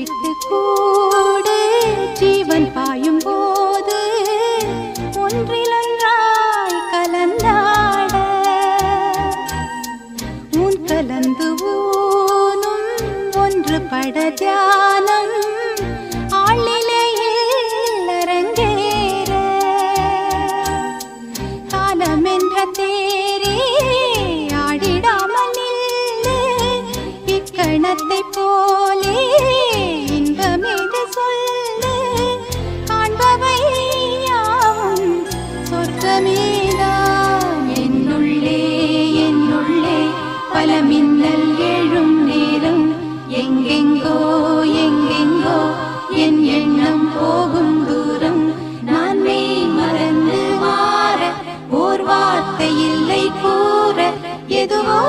விட்டு கூடு ஜீவன் பாயும் போது ஒன்றிலொன்றாய் கலந்தாட. உன் கலந்து ஊனும் ஒன்று பட தியானம். ஆளிலையில் அரங்கேற காலம் என்ற தேரே ஆடிடாமல் நில்லு. இக்கணத்தை போலே மின்னல் எழும் நேரம். எங்கெங்கோ எங்கெங்கோ என் எண்ணம் போகும் தூரம். நான் மெய் மறந்து மாற ஓர் வார்த்தை இல்லை கூற. எதுவோ